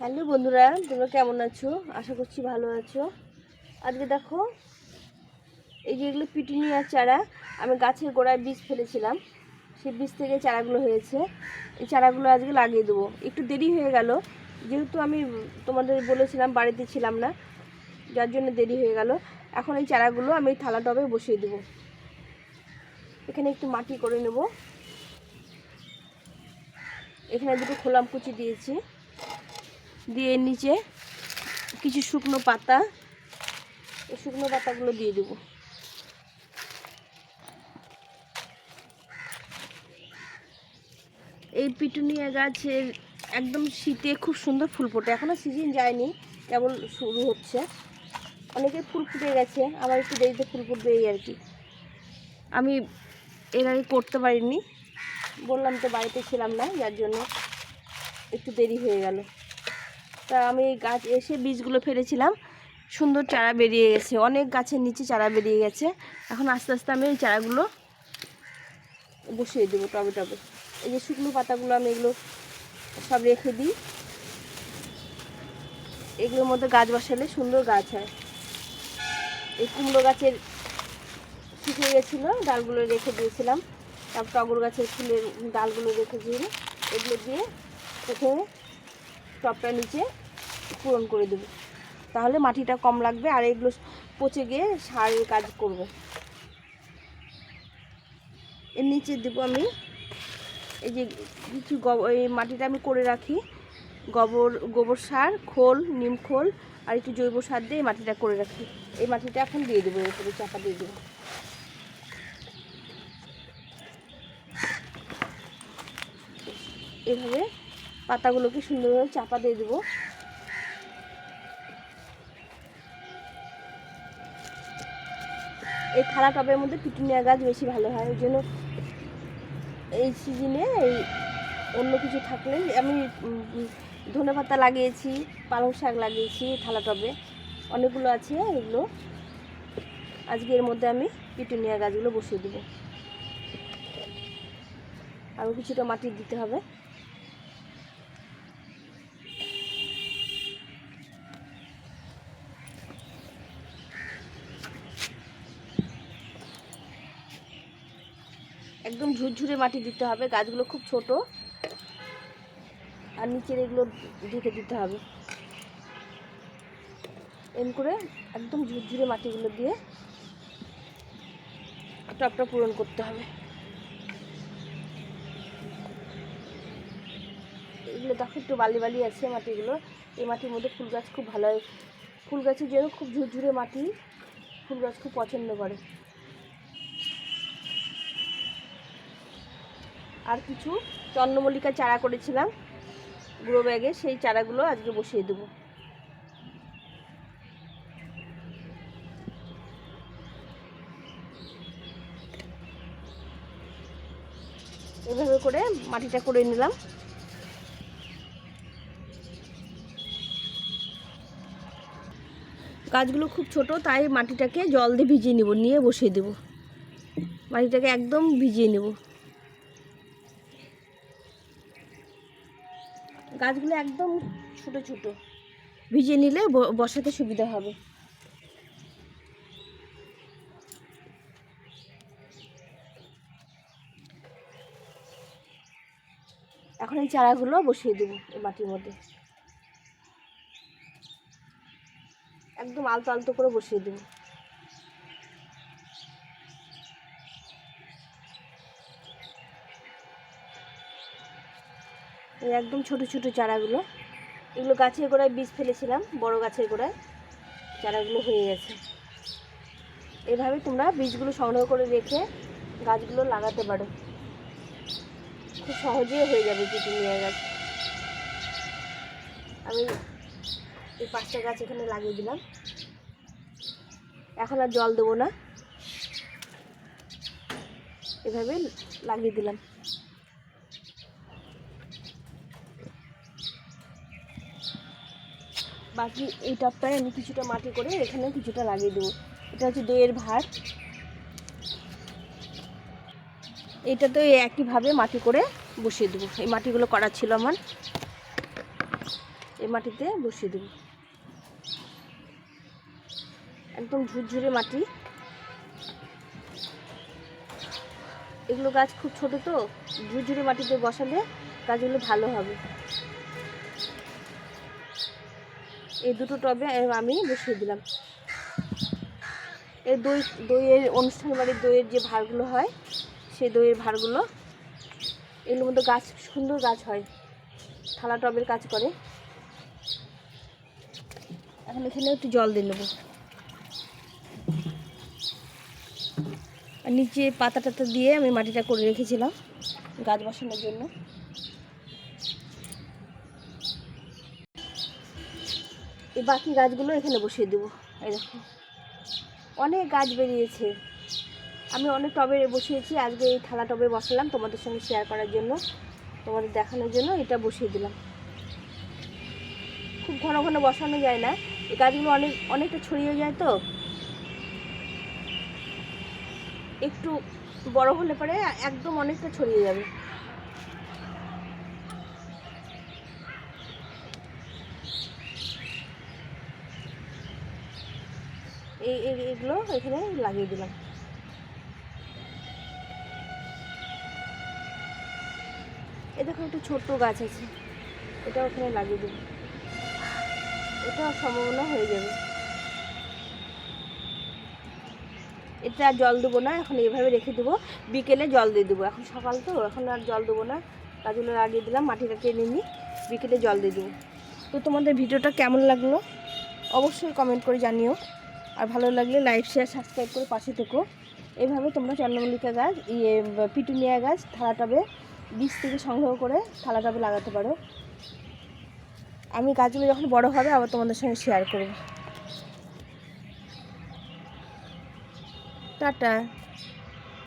Hello বন্ধুরা, তোমরা কেমন আছো? আশা করছি ভালো আছো। আজকে দেখো, এই যে এগুলো পিটুনিয়ার চারা, আমি গাছের গোড়ায় বীজ ফেলেছিলাম। সেই বীজ থেকে চারাগুলো হয়েছে। এই চারাগুলো আজকে লাগিয়ে দেবো। একটু দেরি হয়ে গেল। যেহেতু আমি তোমাদের বলেছিলাম, বাড়িতে ছিলাম না, যার জন্য দেরি হয়ে গেল। এখন এই চারাগুলো আমি থালা টবে বসিয়ে দেবো। এখানে একটু মাটি করে নেব। এখানে দুটো খোলাম কুচি দিয়েছি। দিয়ে নিচে কিছু শুকনো পাতা। এই শুকনো পাতাগুলো দিয়ে দেবো। এই পিটুনিয়া গাছের একদম শীতে খুব সুন্দর ফুল ফোটে। এখনও সিজন যায়নি, কেবল শুরু হচ্ছে। অনেকে ফুল ফুটে গেছে, আবার একটু দেরিতে ফুল ফুটবে এই আর কি। আমি এর আগে করতে পারিনি, বললাম তো বাড়িতে ছিলাম না, যার জন্য একটু দেরি হয়ে গেল। তা আমি গাছ এসে বীজগুলো ফেলেছিলাম। সুন্দর চারা বেরিয়ে গেছে। অনেক গাছের নিচে চারা বেরিয়ে গেছে। এখন আস্তে আস্তে আমি এই চারাগুলো বসিয়ে দেবো টবে টবে। এই যে শুকনো পাতাগুলো আমি এগুলো সব রেখে দিই। এগুলোর মধ্যে গাছ বসালে সুন্দর গাছ হয়। এই কুমড়ো গাছের শুকিয়ে গেছিল, ডালগুলো রেখে দিয়েছিলাম। তারপর টগর গাছের ফুলের ডালগুলো রেখে দিয়ে এগুলো দিয়ে প্রথমে টপটা নিচে পূরণ করে দেবো। তাহলে মাটিটা কম লাগবে আর এগুলো পচে গিয়ে সারের কাজ করবে। এর নিচে দেবো আমি এই যে কিছু এই মাটিটা আমি করে রাখি। গোবর গোবর সার, খোল, নিম খোল আর একটু জৈব সার দিয়ে মাটিটা করে রাখি। এই মাটিটা এখন দিয়ে দেবো, এর উপরে চাপা দিয়ে দেবো। এভাবে পাতাগুলোকে সুন্দরভাবে চাপা দিয়ে দেবো। এই থালা টবের মধ্যে পিটুনিয়া গাছ বেশি ভালো হয়, ওই জন্য এই সিজনে এই অন্য কিছু থাকলে আমি ধনে পাতা লাগিয়েছি, পালং শাক লাগিয়েছি থালা টবে। অনেকগুলো আছে এগুলো। আজকে এর মধ্যে আমি পিটুনিয়া গাছগুলো বসিয়ে দেবো। আরও কিছুটা মাটি দিতে হবে। একদম ঝুরঝুরে মাটি দিতে হবে, গাছগুলো খুব ছোট। আর নিচের এগুলো ঢেকে দিতে হবে। এম করে একদম ঝুরঝুরে মাটিগুলো দিয়ে টপটা পূরণ করতে হবে। এগুলো দেখো, একটু বালি বালি আছে মাটিগুলো। এই মাটির মধ্যে ফুল গাছ খুব ভালো হয়। ফুল গাছের জন্য খুব ঝুরঝুরে মাটি, ফুল গাছ খুব পছন্দ করে। আর কিছু চন্দ্রমল্লিকা চারা করেছিলাম গুঁড়ো ব্যাগে, সেই চারাগুলো আজকে বসিয়ে দেবো। এভাবে করে মাটিটা করে নিলাম। গাছগুলো খুব ছোট, তাই মাটিটাকে জল দিয়ে ভিজিয়ে নেব, নিয়ে বসিয়ে দেব। মাটিটাকে একদম ভিজিয়ে নেব। গাছগুলো একদম ছোট ছোট। ভিজিয়ে নিলে বসাতে সুবিধা হবে। এখন এই চারাগুলো বসিয়ে দেবো এই মাটির মধ্যে। একদম আলতো আলতো করে বসিয়ে দেবো। একদম ছোট ছোট চারাগুলো। এগুলো গাছের গোড়ায় বীজ ফেলেছিলাম, বড় গাছের গোড়ায়। চারাগুলো হয়ে গেছে। এভাবে তোমরা বীজগুলো সংগ্রহ করে রেখে গাছগুলো লাগাতে পারো। খুব সহজেই হয়ে যাবে পিটুনিয়া গাছ। আমি এই পাঁচটা গাছ এখানে লাগিয়ে দিলাম। এখন আর জল দেবো না। এভাবে লাগিয়ে দিলাম। বাকি এই টপটায় আমি কিছুটা মাটি করে এখানে কিছুটা লাগিয়ে দেবো। এটা হচ্ছে দইয়ের ভাত। এটা তো একইভাবে মাটি করে বসিয়ে দেবো। এই মাটিগুলো করা ছিল আমার। এই মাটিতে বসিয়ে দেবো। একদম ঝুরঝুরে মাটি। এগুলো গাছ খুব ছোট তো, ঝুরঝুরে মাটিতে বসালে গাছগুলো ভালো হবে। এই দুটো টবে আমি বসিয়ে দিলাম। এই দই, দইয়ের অনুষ্ঠান বাড়ির দইয়ের যে ভাড়গুলো হয়, সেই দইয়ের ভাড়গুলো, এগুলোর মধ্যে গাছ, সুন্দর গাছ হয়, থালা টবের কাজ করে। এখন এখানে একটু জল দিয়ে নেব। আর নিচে পাতা টাতা দিয়ে আমি মাটিটা করে রেখেছিলাম গাছ বসানোর জন্য। এই বাকি গাছগুলো এখানে বসিয়ে দেবো। এই দেখো। অনেক গাছ বেরিয়েছে। আমি অনেক টবে বসিয়েছি। আজকে এই থালা টবে বসালাম তোমাদের সঙ্গে শেয়ার করার জন্য, তোমাদের দেখানোর জন্য এটা বসিয়ে দিলাম। খুব ঘন ঘন বসানো যায় না। এই গাছগুলো অনেক, অনেকটা ছড়িয়ে যায় তো। একটু বড় হলে পরে একদম অনেকটা ছড়িয়ে যাবে। এগুলো এখানে লাগিয়ে দিলাম। এ দেখো একটু ছোট্ট গাছ আছে। এটা ওখানে লাগিয়ে দেবো এটা সম্ভাবনা হয়ে যাবে। এটা জল দেবো না, এখন এইভাবে রেখে দেবো। বিকেলে জল দিয়ে দেবো। এখন সকাল তো, এখন আর জল দেবো না। গাছগুলো লাগিয়ে দিলাম, মাটিটা টেনে নিই বিকেলে জল দিয়ে দেবো। তো তোমাদের ভিডিওটা কেমন লাগল? অবশ্যই কমেন্ট করে জানিও। আর ভালো লাগলে লাইক শেয়ার সাবস্ক্রাইব করে পাশে থেকো। এভাবে তোমরা চন্দ্রমল্লিকা গাছ ইয়ে পিটুনিয়া গাছ, থালা টবে, বীজ থেকে সংগ্রহ করে থালা টবে লাগাতে পারো। আমি গাছগুলো যখন বড় হবে, আবার তোমাদের সঙ্গে শেয়ার করব। টাটা।